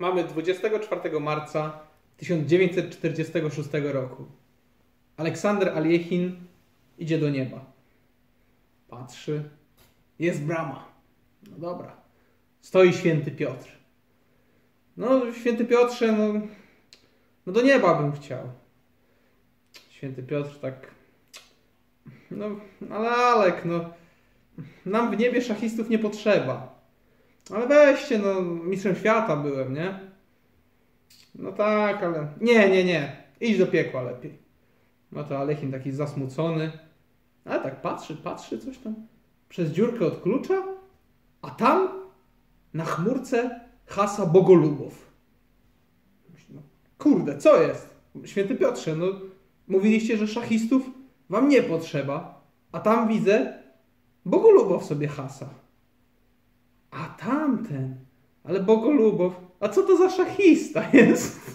Mamy 24 marca 1946 roku. Aleksander Aliechin idzie do nieba. Patrzy. Jest brama. No dobra. Stoi święty Piotr. No, święty Piotrze, no, no do nieba bym chciał. Święty Piotr tak. No, ale Alek, no. Nam w niebie szachistów nie potrzeba. Ale weźcie, no, mistrzem świata byłem, nie? No tak, ale. Nie, nie, nie. Idź do piekła lepiej. No to Alechin taki zasmucony. Ale tak patrzy, patrzy coś tam. Przez dziurkę od klucza. A tam na chmurce hasa Bogolubow. No, kurde, co jest? Święty Piotrze, no mówiliście, że szachistów wam nie potrzeba. A tam widzę Bogolubow sobie hasa. Tamten, ale Bogolubow, a co to za szachista jest?